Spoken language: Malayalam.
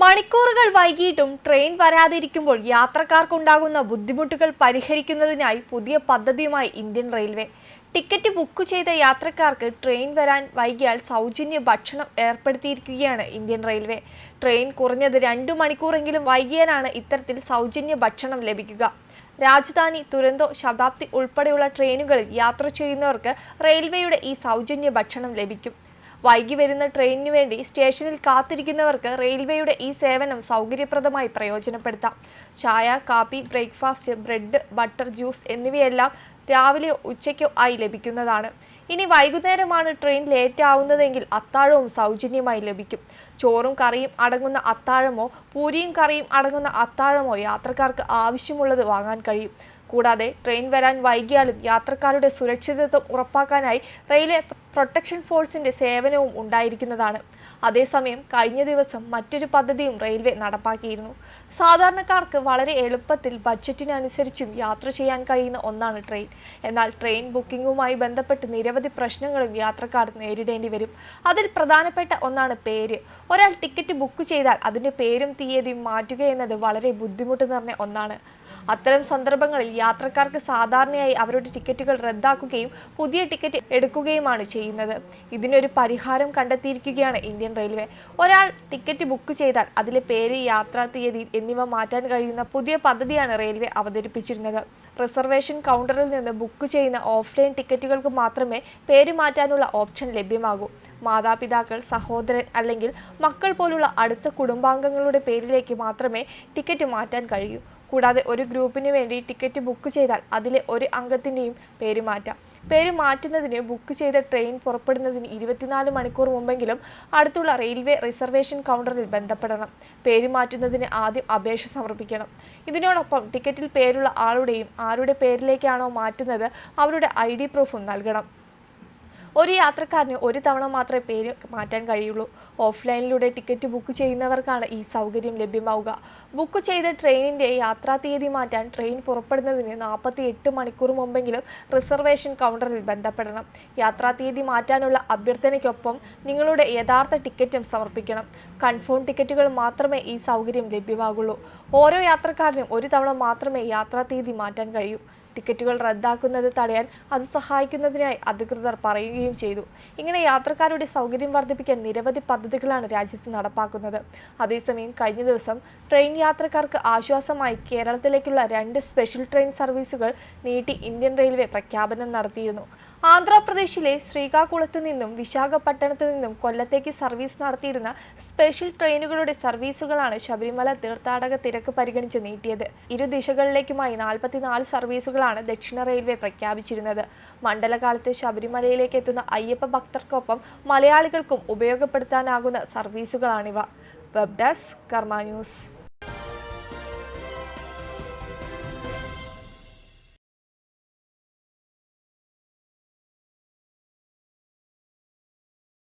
മണിക്കൂറുകൾ വൈകിയിട്ടും ട്രെയിൻ വരാതിരിക്കുമ്പോൾ യാത്രക്കാർക്കുണ്ടാകുന്ന ബുദ്ധിമുട്ടുകൾ പരിഹരിക്കുന്നതിനായി പുതിയ പദ്ധതിയുമായി ഇന്ത്യൻ റെയിൽവേ. ടിക്കറ്റ് ബുക്ക് ചെയ്ത യാത്രക്കാർക്ക് ട്രെയിൻ വരാൻ വൈകിയാൽ സൗജന്യ ഭക്ഷണം ഏർപ്പെടുത്തിയിരിക്കുകയാണ് ഇന്ത്യൻ റെയിൽവേ. ട്രെയിൻ കുറഞ്ഞത് രണ്ടു മണിക്കൂറെങ്കിലും വൈകിയാലാണ് ഇത്തരത്തിൽ സൗജന്യ ഭക്ഷണം ലഭിക്കുക. രാജധാനി തുരന്തോ ശതാബ്ദി ഉൾപ്പെടെയുള്ള ട്രെയിനുകളിൽ യാത്ര ചെയ്യുന്നവർക്ക് റെയിൽവേയുടെ ഈ സൗജന്യ ഭക്ഷണം ലഭിക്കും. വൈകി വരുന്ന ട്രെയിനിന് വേണ്ടി സ്റ്റേഷനിൽ കാത്തിരിക്കുന്നവർക്ക് റെയിൽവേയുടെ ഈ സേവനം സൗകര്യപ്രദമായി പ്രയോജനപ്പെടുത്താം. ചായ കാപ്പി ബ്രേക്ക്ഫാസ്റ്റ് ബ്രെഡ് ബട്ടർ ജ്യൂസ് എന്നിവയെല്ലാം രാവിലെയോ ഉച്ചയ്ക്കോ ആയി ലഭിക്കുന്നതാണ്. ഇനി വൈകുന്നേരമാണ് ട്രെയിൻ ലേറ്റ് ആവുന്നതെങ്കിൽ അത്താഴവും സൗജന്യമായി ലഭിക്കും. ചോറും കറിയും അടങ്ങുന്ന അത്താഴമോ പൂരിയും കറിയും അടങ്ങുന്ന അത്താഴമോ യാത്രക്കാർക്ക് ആവശ്യമുള്ളത് വാങ്ങാൻ കഴിയും. കൂടാതെ ട്രെയിൻ വരാൻ വൈകിയാലും യാത്രക്കാരുടെ സുരക്ഷിതത്വം ഉറപ്പാക്കാനായി റെയിൽവേ പ്രൊട്ടക്ഷൻ ഫോഴ്സിന്റെ സേവനവും ഉണ്ടായിരിക്കുന്നതാണ്. അതേസമയം കഴിഞ്ഞ ദിവസം മറ്റൊരു പദ്ധതിയും റെയിൽവേ നടപ്പാക്കിയിരുന്നു. സാധാരണക്കാർക്ക് വളരെ എളുപ്പത്തിൽ ബഡ്ജറ്റിനനുസരിച്ചും യാത്ര ചെയ്യാൻ കഴിയുന്ന ഒന്നാണ് ട്രെയിൻ. എന്നാൽ ട്രെയിൻ ബുക്കിംഗുമായി ബന്ധപ്പെട്ട് നിരവധി പ്രശ്നങ്ങളും യാത്രക്കാർ നേരിടേണ്ടി വരും. അതിൽ പ്രധാനപ്പെട്ട ഒന്നാണ് പേര്. ഒരാൾ ടിക്കറ്റ് ബുക്ക് ചെയ്താൽ അതിന്റെ പേരും തീയതിയും മാറ്റുക എന്നത് വളരെ ബുദ്ധിമുട്ട് നിറഞ്ഞ ഒന്നാണ്. അത്തരം സന്ദർഭങ്ങളിൽ യാത്രക്കാർക്ക് സാധാരണയായി അവരുടെ ടിക്കറ്റുകൾ റദ്ദാക്കുകയും പുതിയ ടിക്കറ്റ് എടുക്കുകയുമാണ് ചെയ്യുന്നത്. ഇതിനൊരു പരിഹാരം കണ്ടെത്തിയിരിക്കുകയാണ് ഇന്ത്യൻ റെയിൽവേ. ഒരാൾ ടിക്കറ്റ് ബുക്ക് ചെയ്താൽ അതിലെ പേര് യാത്രാ തീയതി എന്നിവ മാറ്റാൻ കഴിയുന്ന പുതിയ പദ്ധതിയാണ് റെയിൽവേ അവതരിപ്പിച്ചിരുന്നത്. റിസർവേഷൻ കൗണ്ടറിൽ നിന്ന് ബുക്ക് ചെയ്യുന്ന ഓഫ്ലൈൻ ടിക്കറ്റുകൾക്ക് മാത്രമേ പേര് മാറ്റാനുള്ള ഓപ്ഷൻ ലഭ്യമാകൂ. മാതാപിതാക്കൾ സഹോദരൻ അല്ലെങ്കിൽ മക്കൾ പോലുള്ള അടുത്ത കുടുംബാംഗങ്ങളുടെ പേരിലേക്ക് മാത്രമേ ടിക്കറ്റ് മാറ്റാൻ കഴിയൂ. കൂടാതെ ഒരു ഗ്രൂപ്പിന് വേണ്ടി ടിക്കറ്റ് ബുക്ക് ചെയ്താൽ അതിലെ ഒരു അംഗത്തിന്റെയും പേര് മാറ്റാം. പേര് മാറ്റുന്നതിന് ബുക്ക് ചെയ്ത ട്രെയിൻ പുറപ്പെടുന്നതിന് ഇരുപത്തിനാല് മണിക്കൂർ മുമ്പെങ്കിലും അടുത്തുള്ള റെയിൽവേ റിസർവേഷൻ കൗണ്ടറിൽ ബന്ധപ്പെടണം. പേര് മാറ്റുന്നതിന് ആദ്യം അപേക്ഷ സമർപ്പിക്കണം. ഇതിനോടൊപ്പം ടിക്കറ്റിൽ പേരുള്ള ആളുടെയും ആരുടെ പേരിലേക്കാണോ മാറ്റുന്നത് അവരുടെ ഐ ഡി പ്രൂഫും നൽകണം. ഒരു യാത്രക്കാരന് ഒരു തവണ മാത്രമേ പേര് മാറ്റാൻ കഴിയുള്ളൂ. ഓഫ്ലൈനിലൂടെ ടിക്കറ്റ് ബുക്ക് ചെയ്യുന്നവർക്കാണ് ഈ സൗകര്യം ലഭ്യമാവുക. ബുക്ക് ചെയ്ത ട്രെയിനിന്റെ യാത്രാ തീയതി മാറ്റാൻ ട്രെയിൻ പുറപ്പെടുന്നതിന് നാൽപ്പത്തി എട്ട് മണിക്കൂർ മുമ്പെങ്കിലും റിസർവേഷൻ കൗണ്ടറിൽ ബന്ധപ്പെടണം. യാത്രാ തീയതി മാറ്റാനുള്ള അഭ്യർത്ഥനയ്ക്കൊപ്പം നിങ്ങളുടെ യഥാർത്ഥ ടിക്കറ്റും സമർപ്പിക്കണം. കൺഫേം ടിക്കറ്റുകൾ മാത്രമേ ഈ സൗകര്യം ലഭ്യമാകുള്ളൂ. ഓരോ യാത്രക്കാരനും ഒരു തവണ മാത്രമേ യാത്രാ തീയതി മാറ്റാൻ കഴിയൂ. ടിക്കറ്റുകൾ റദ്ദാക്കുന്നത് തടയാൻ അത് സഹായിക്കുന്നതിനായി അധികൃതർ പറയുകയും ചെയ്തു. ഇങ്ങനെ യാത്രക്കാരുടെ സൗകര്യം വർദ്ധിപ്പിക്കാൻ നിരവധി പദ്ധതികളാണ് രാജ്യത്ത് നടപ്പാക്കുന്നത്. അതേസമയം കഴിഞ്ഞ ദിവസം ട്രെയിൻ യാത്രക്കാർക്ക് ആശ്വാസമായി കേരളത്തിലേക്കുള്ള രണ്ട് സ്പെഷ്യൽ ട്രെയിൻ സർവീസുകൾ നീട്ടി ഇന്ത്യൻ റെയിൽവേ പ്രഖ്യാപനം നടത്തിയിരുന്നു. ആന്ധ്രാപ്രദേശിലെ ശ്രീകാകുളത്തു നിന്നും വിശാഖപട്ടണത്തു നിന്നും കൊല്ലത്തേക്ക് സർവീസ് നടത്തിയിരുന്ന സ്പെഷ്യൽ ട്രെയിനുകളുടെ സർവീസുകളാണ് ശബരിമല തീർത്ഥാടക തിരക്ക് പരിഗണിച്ച് നീട്ടിയത്. ഇരു ദിശകളിലേക്കുമായി നാൽപ്പത്തിനാല് സർവീസുകളാണ് ദക്ഷിണ റെയിൽവേ പ്രഖ്യാപിച്ചിരുന്നത്. മണ്ഡലകാലത്ത് ശബരിമലയിലേക്ക് എത്തുന്ന അയ്യപ്പ ഭക്തർക്കൊപ്പം മലയാളികൾക്കും ഉപയോഗപ്പെടുത്താനാകുന്ന സർവീസുകളാണിവ. Web desk Karma news.